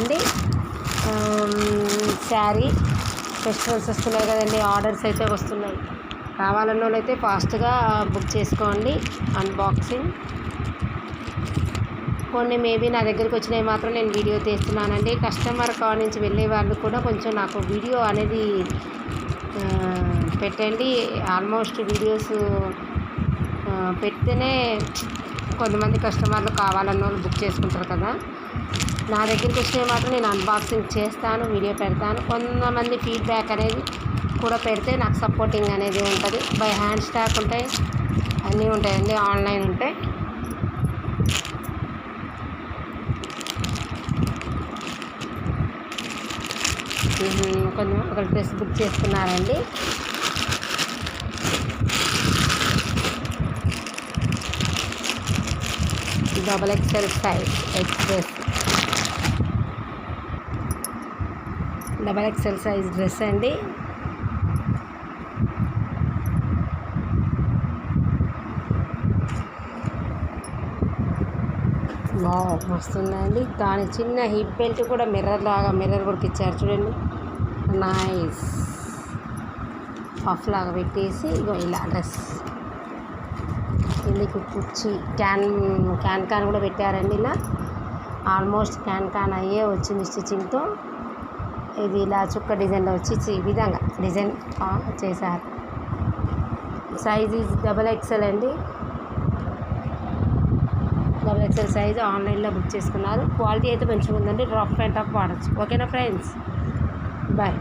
అండి శారీ. ఫెస్టివల్స్ వస్తున్నాయి కదండి. ఆర్డర్స్ అయితే వస్తున్నాయి. కావాలన్న వాళ్ళైతే ఫాస్ట్గా బుక్ చేసుకోండి. అన్బాక్సింగ్ కొన్ని మేబీ నా దగ్గరికి వచ్చినవి మాత్రం నేను వీడియో తీస్తున్నానండి. కస్టమర్ కాల్ నుంచి వెళ్ళే వాళ్ళు కూడా కొంచెం నాకు వీడియో అనేది పెట్టండి. ఆల్మోస్ట్ వీడియోస్ పెడితేనే కొంతమంది కస్టమర్లు కావాలన్న వాళ్ళు బుక్ చేసుకుంటారు కదా. నా దగ్గరికి వచ్చినవి మాత్రం నేను అన్బాక్సింగ్ చేస్తాను వీడియో పెడతాను. కొంతమంది ఫీడ్బ్యాక్ అనేది కూడా పెడితే నాకు సపోర్టింగ్ అనేది ఉంటుంది. బై హ్యాండ్ స్టాక్ ఉంటాయి అన్నీ ఉంటాయండి ఆన్లైన్ ఉంటాయి. కొంచెం ఒక డ్రెస్ బుక్ చేసుకున్నారండి double XL size express double XL size dress అండి. వావ్ మస్తుందండి. దాని చిన్న హిప్ బెల్ట్ కూడా మిర్రర్ లాగా మిర్రర్ కూడా ఇచ్చారు చూడండి. నైస్ పఫ్ లాగా పెట్టేసి ఇగో ఇలా డ్రెస్ కిందికి కుర్చీ క్యాన్ క్యాన్ క్యాన్ కూడా పెట్టారండి ఇలా. ఆల్మోస్ట్ క్యాన్ క్యాన్ అయ్యే వచ్చింది స్టిచ్చింగ్తో ఇది ఇలా చుక్క డిజైన్లో వచ్చి ఈ విధంగా డిజైన్ చేశారు. సైజ్ ఈజ్ డబల్ ఎక్సెల్ అండి. డబల్ ఎక్సెల్ సైజ్ ఆన్లైన్లో బుక్ చేసుకున్నారు. క్వాలిటీ అయితే మంచిగా ఉందండి రఫ్ అండ్ టఫ్ వాడచ్చు ఓకేనా ఫ్రెండ్స్ బాయ్